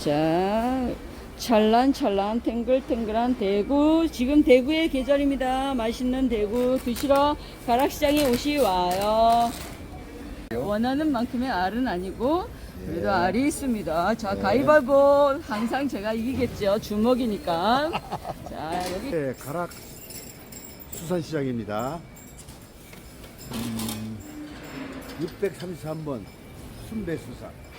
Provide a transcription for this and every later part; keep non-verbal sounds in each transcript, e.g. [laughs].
자, 찰랑찰랑 탱글탱글한 대구. 지금 대구의 계절입니다. 맛있는 대구 드시러 가락시장에 오시 와요. 원하는 만큼의 알은 아니고 그래도 알이 있습니다. 자, 가위바위보 항상 제가 이기겠죠. 주먹이니까. 자, 여기 네, 가락 수산시장입니다. 음, 633번 순배수산.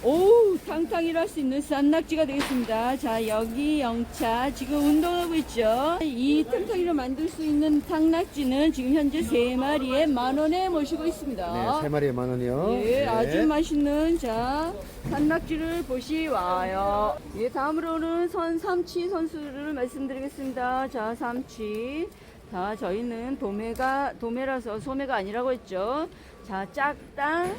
자, 오, 탕탕이라 할수 있는 싼낙지가 되겠습니다. 자, 여기 영차 지금 운동하고 있죠. 이 탕탕이로 만들 수 있는 탕낙지는 지금 현재 세 마리에 만 원에 모시고 있습니다. 네, 세 마리에 만 원이요. 예, 네. 아주 맛있는 자 산낙지를 보시 와요. 예, 다음으로는 선 삼치 선수를 말씀드리겠습니다. 자, 삼치. 자, 저희는 도매가 도매라서 소매가 아니라고 했죠. 자, 짝당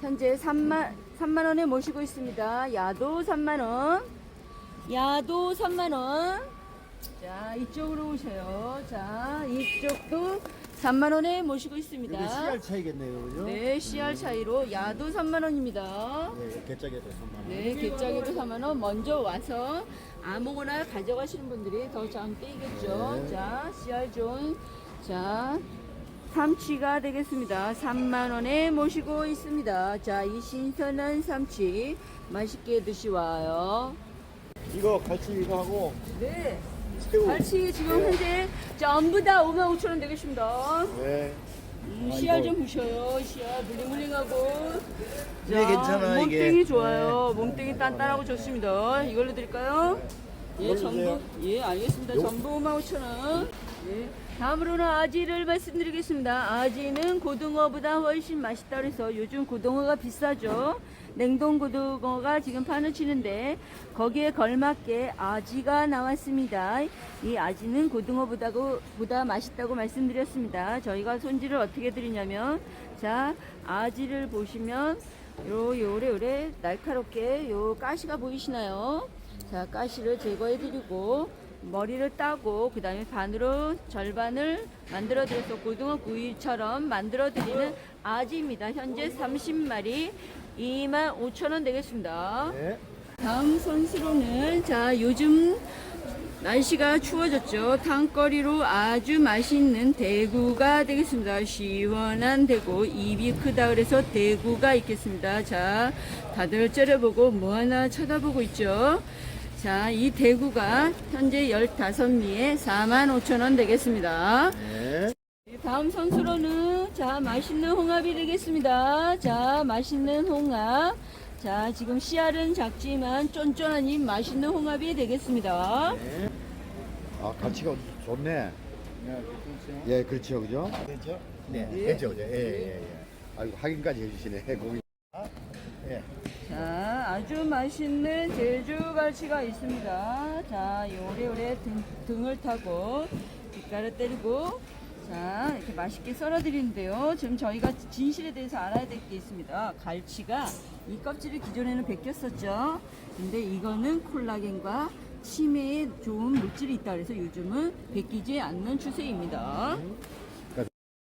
현재 3만 3만 원에 모시고 있습니다. 야도 3만 원. 야도 3만 원. 자, 이쪽으로 오세요. 자, 이쪽도 3만 원에 모시고 있습니다. 이게 CR 차이겠네요, 그죠? 네, CR 차이로 야도 3만 원입니다. 네, 개짝에도 3만 원. 네, 개짜기도 3만 원. 먼저 와서 아무거나 가져가시는 분들이 더 장땡이겠죠. 네. 자, CR 존. 자, 삼치가 되겠습니다. 3만 원에 모시고 있습니다. 자, 이 신선한 삼치 맛있게 드시와요. 이거 갈치 이거 하고 네. 새우. 갈치 지금 현재 전부 다 5만 5천 원 되겠습니다. 네. 음, 아, 씨알 이거- 좀 보셔요. 씨알 블링블링하고. 네, 괜찮아, 몸뚱이 이게. 좋아요. 몸뚱이 단단하고 좋습니다. 이걸로 드릴까요? 예, 이걸로 전부. 예, 알겠습니다. 요- 전부 5만 5천 원. 예. 다음으로는 아지를 말씀드리겠습니다. 아지는 고등어보다 훨씬 맛있다 그래서 요즘 고등어가 비싸죠. 냉동 고등어가 지금 판을 치는데 거기에 걸맞게 아지가 나왔습니다. 이 아지는 고등어보다 보다 맛있다고 말씀드렸습니다. 저희가 손질을 어떻게 드리냐면 자 아지를 보시면 요 요래 요래 날카롭게 요 가시가 보이시나요? 자 가시를 제거해 드리고 머리를 따고 그 다음에 반으로 절반을 만들어 드려서 고등어 구이처럼 만들어 드리는 아지입니다. 현재 30마리 2만 5천 원 되겠습니다. 네. 다음 선수로는 자 요즘 날씨가 추워졌죠. 탕거리로 아주 맛있는 대구가 되겠습니다. 시원한 대구 입이 크다 그래서 대구가 있겠습니다. 자 다들 째려보고 뭐 하나 쳐다보고 있죠. 자 이 대구가 현재 15미에 4만 5천 원 되겠습니다. 네. 다음 선수로는 자 맛있는 홍합이 되겠습니다. 자 맛있는 홍합. 자 지금 씨알은 작지만 쫀쫀한 이 맛있는 홍합이 되겠습니다. 네. 아, 갈치가 좋네. 예, 그렇죠, 그죠? 그렇죠? 네, 예. 그렇죠, 그죠? 예, 예, 예. 아이고, 확인까지 해주시네, [laughs] 고기. 예. 자 아주 맛있는 제주 갈치가 있습니다. 자 요래요래 등, 등을 타고 빗가루 때리고 자 이렇게 맛있게 썰어 드리는데요. 지금 저희가 진실에 대해서 알아야 될 게 있습니다. 갈치가 이 껍질을 기존에는 벗겼었죠. 근데 이거는 콜라겐과 치매에 좋은 물질이 있다 그래서 요즘은 벗기지 않는 추세입니다.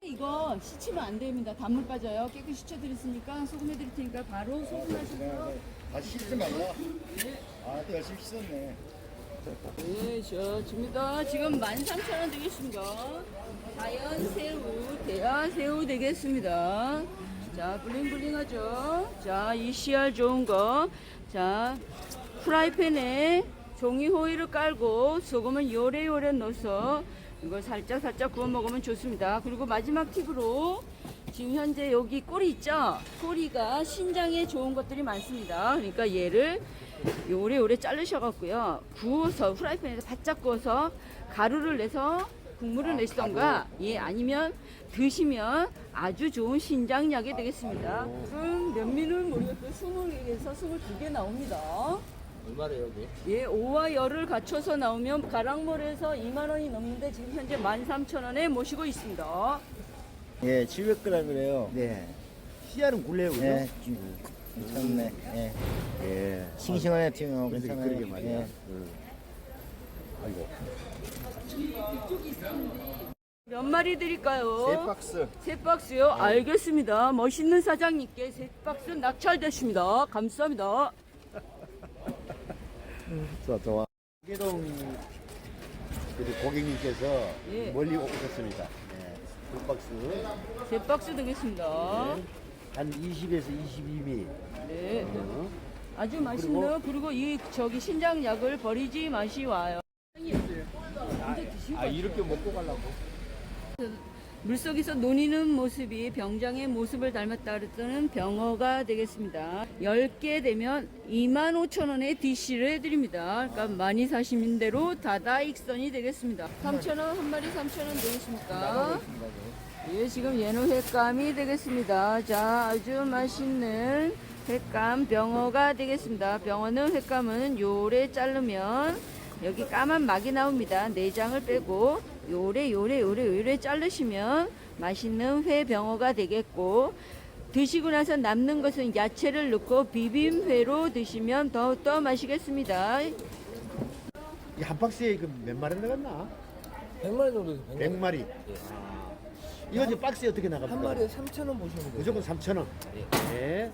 이거 씻으면 안 됩니다. 단물 빠져요. 깨끗이 씻어드렸으니까 소금 해 드릴 테니까 바로 소금 하시고요. 아, 씻지 말라. 아, 또 열심히 씻었네. 네, 좋습니다. 지금 13,000원 되겠습니다. 자연 새우, 대하 새우 되겠습니다. 자, 블링블링하죠. 자, 이 씨알 좋은 거. 자, 프라이팬에 종이 호일을 깔고 소금은 요래요래 넣어서 이걸 살짝 살짝 구워 먹으면 좋습니다. 그리고 마지막 팁으로 지금 현재 여기 꼬리 있죠? 꼬리가 신장에 좋은 것들이 많습니다. 그러니까 얘를 요래요래 자르셔갖고요. 구워서 후라이팬에서 바짝 구워서 가루를 내서 국물을 내시던가 예 아니면 드시면 아주 좋은 신장약이 되겠습니다. 지금 몇 미는 모르겠고 20개에서 22개 나옵니다. 얼마래요, 여기? 예, 5와 열을 갖춰서 나오면 가락몰에서 2만 원이 넘는데 지금 현재 13,000원에 모시고 있습니다. 예, 700g이래요. 네. 씨알은 굴레요, 그죠? 예, 괜찮네. 예. 예. 싱싱하네, 튀면 그러게, 괜찮아요. 그러게 말이야. 예. 음. 아이고. 몇 마리 드릴까요? 세 박스. 세 박스요? 알겠습니다. 멋있는 사장님께 세 박스 낙찰됐습니다. 감사합니다. [laughs] 좋아, 좋아. 개동 그 고객님께서 예. 멀리 오셨습니다. 네. 두 박스. 세 박스 되겠습니다. 한 20에서 22미. 네. 아주 맛있네요. 그리고 이 저기 신장 약을 버리지 마시와요. 아 이렇게 먹고 가려고? 물속에서 논이는 모습이 병장의 모습을 닮았다 그랬더니 병어가 되겠습니다. 10개 되면 25,000원에 DC를 해드립니다. 그러니까 많이 사시는 대로 다다익선이 되겠습니다. 3,000원, 한 마리 3,000원 되겠습니까? 예, 지금 얘는 횟감이 되겠습니다. 자, 아주 맛있는 횟감 병어가 되겠습니다. 병어는 횟감은 요래 자르면 여기 까만 막이 나옵니다. 내장을 빼고 요래 요래 요래 요래 자르시면 맛있는 회 병어가 되겠고 드시고 나서 남는 것은 야채를 넣고 비빔회로 드시면 더욱더 맛있겠습니다. 이 한 박스에 그 몇 마리 나갔나? 100마리 정도 돼요. 100마리. 이거 이제 박스에 어떻게 나갑니까? 한 마리에 3,000원 보시면 돼요. 무조건 3,000원. 네.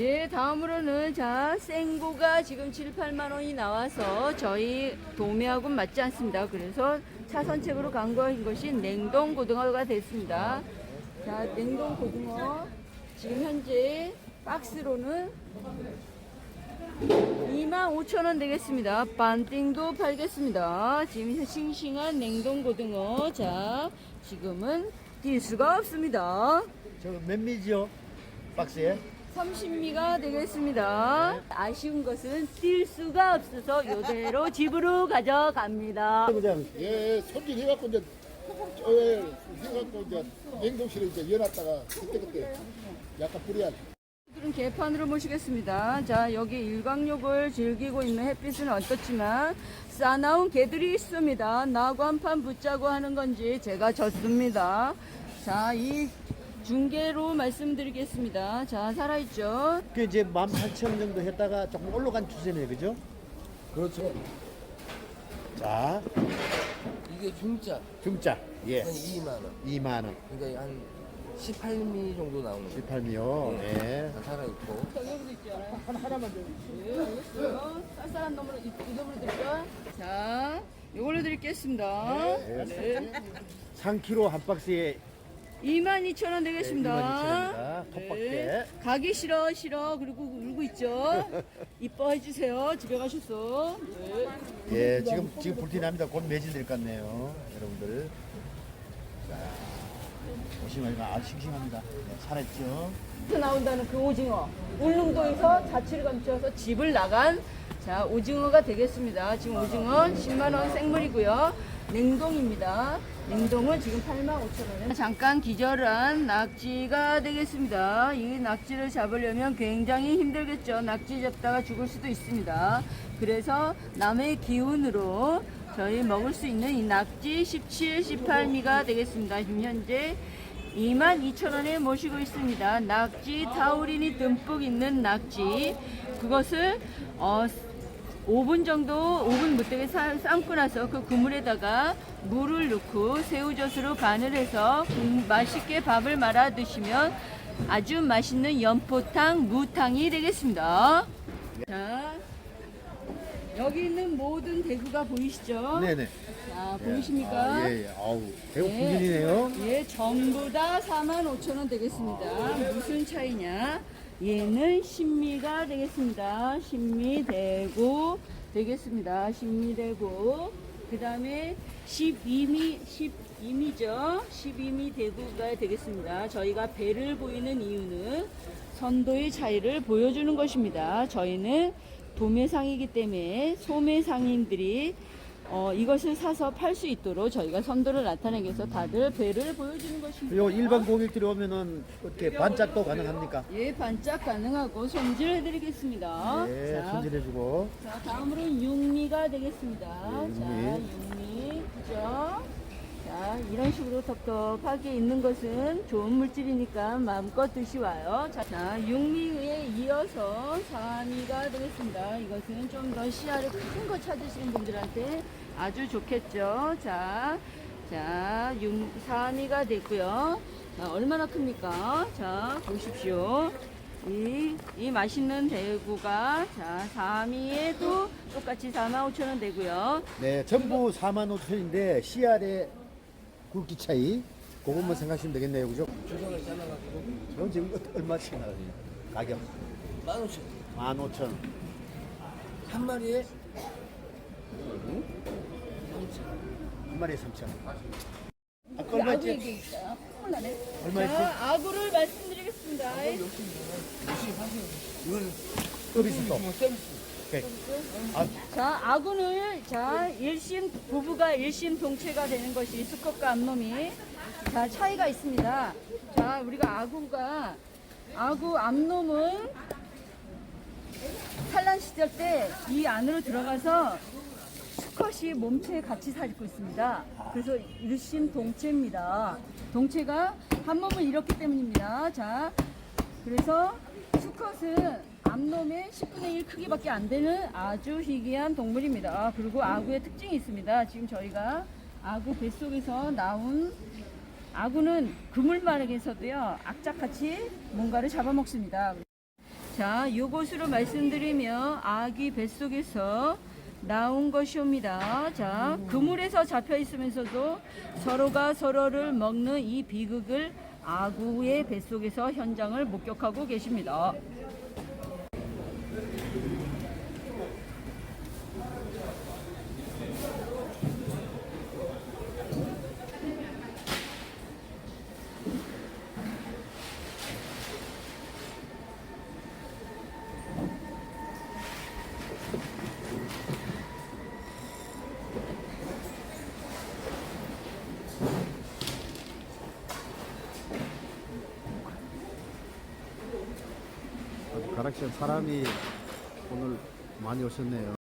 예, 다음으로는 자 생고가 지금 7, 8만 원이 나와서 저희 도매하고는 맞지 않습니다. 그래서 차선책으로 간 것이 냉동 고등어가 됐습니다. 자, 냉동 고등어 지금 현재 박스로는 25,000원 되겠습니다. 반띵도 팔겠습니다. 지금 싱싱한 냉동 고등어. 자, 지금은 뛸 수가 없습니다. 저 몇 미지요? 박스에? 30미가 되겠습니다. 아쉬운 것은 뛸 수가 없어서 이대로 집으로 가져갑니다. 그냥 예, 손질해갖고 이제 에 해갖고 이제 냉동실에 이제 열었다가 그때그때 약간 불이야. 그럼 개판으로 모시겠습니다. 자, 여기 일광욕을 즐기고 있는 햇빛은 어떻지만 싸나운 개들이 있습니다. 나고 한 판 붙자고 하는 건지 제가 졌습니다. 자, 이 중계로 말씀드리겠습니다. 자, 살아있죠? 그 이제 18,000원 정도 했다가 조금 올라간 추세네요. 그죠? 그렇죠. 자, 이게 중짜 중짜. 예. 한 2만 원. 2만 원. 그러니까 한 18미 정도 나오는 거예요. 18미요. 네. 다 살아 있고. 저기도 있잖아요. 하나, 하나만 더. 네, 알겠어요. 쌀쌀한 놈으로, 이, 이 놈으로 드릴까? 자, 요걸로 드리겠습니다. 네. 3kg 한 박스에 22,000원 되겠습니다. 네, 22,000원입니다. 톱박대. 가기 싫어 싫어 그리고 울고 있죠. [laughs] 이뻐해 주세요. 집에 가셨어. 네. 예, 지금 지금 불티 납니다. 곧 매진될 것 같네요, 여러분들. 자, 보시면 아 싱싱합니다. 네, 살았죠. 또 나온다는 그 오징어. 울릉도에서 자취를 감춰서 집을 나간 자 오징어가 되겠습니다. 지금 오징어 10만 원 생물이고요. 냉동입니다. 냉동은 지금 8만 5천 원에 잠깐 기절한 낙지가 되겠습니다. 이 낙지를 잡으려면 굉장히 힘들겠죠. 낙지 잡다가 죽을 수도 있습니다. 그래서 남의 기운으로 저희 먹을 수 있는 이 낙지 17, 18미가 되겠습니다. 지금 현재 22,000원에 모시고 있습니다. 낙지 타우린이 듬뿍 있는 낙지. 그것을 어 5분 정도 5분 못되게 사- 삶고 나서 그 국물에다가 물을 넣고 새우젓으로 간을 해서 국- 맛있게 밥을 말아 드시면 아주 맛있는 연포탕 무탕이 되겠습니다. 자, 여기 있는 모든 대구가 보이시죠? 네네. 자, 보이십니까? 아, 예, 예. 아우, 대구 네. 풍진이네요. 예, 전부 다 4만 5천 원 되겠습니다. 무슨 차이냐? 얘는 신미가 되겠습니다. 신미 대구 되겠습니다. 신미 대구. 그 다음에 12미, 12미죠. 12미 대구가 되겠습니다. 저희가 배를 보이는 이유는 선도의 차이를 보여주는 것입니다. 저희는 도매상이기 때문에 소매상인들이 어, 이것을 사서 팔 수 있도록 저희가 선도를 나타내기 위해서 다들 배를 보여주는 것입니다. 요 일반 고객들이 오면은 어떻게 반짝도 가능합니까? 예, 반짝 가능하고 손질해드리겠습니다. 예, 자, 손질해주고. 자, 다음으로는 육미가 되겠습니다. 예, 자, 육미, 그죠? 자, 이런 식으로 텁텁하게 있는 것은 좋은 물질이니까 마음껏 드시와요. 자, 자 육미에 이어서 사미가 되겠습니다. 이것은 좀 더 씨알을 큰거 찾으시는 분들한테 아주 좋겠죠. 자, 자, 6, 3위가 됐고요. 자, 얼마나 큽니까? 자, 보십시오. 이, 이 맛있는 대구가 자, 3위에도 똑같이 45,000원 되고요. 네, 전부 4만 5천인데 CR의 굵기 차이 그것만 생각하시면 되겠네요, 그죠? 주성을 잘라가지고 이건 지금 얼마씩 나가요? 가격 15,000원. 15,000원. 한 마리에 한 마리에 3,000원. 아까 아구 얼마였지? 얘기했어요. 콧물 나네. 얼마였지? 자, 아구를 말씀드리겠습니다. 이거는 서비스 또. 서비스. 아, 자, 아구는 자, 일심 부부가 일심 동체가 되는 것이 수컷과 암놈이 자, 차이가 있습니다. 자, 우리가 아구가 아구 암놈은 산란 시절 때 이 안으로 들어가서 수컷이 몸체에 같이 살고 있습니다. 그래서 일심 동체입니다. 동체가 한 몸을 잃었기 때문입니다. 자, 그래서 수컷은 암놈의 10분의 1 크기밖에 안 되는 아주 희귀한 동물입니다. 그리고 아구의 특징이 있습니다. 지금 저희가 아구 뱃속에서 나온 아구는 그물만에서도요 악착같이 뭔가를 잡아먹습니다. 자, 요것으로 말씀드리면 아기 뱃속에서 나온 것이옵니다. 자, 그물에서 잡혀 있으면서도 서로가 서로를 먹는 이 비극을 아구의 뱃속에서 현장을 목격하고 계십니다. 가락시장 사람이 오늘 많이 오셨네요.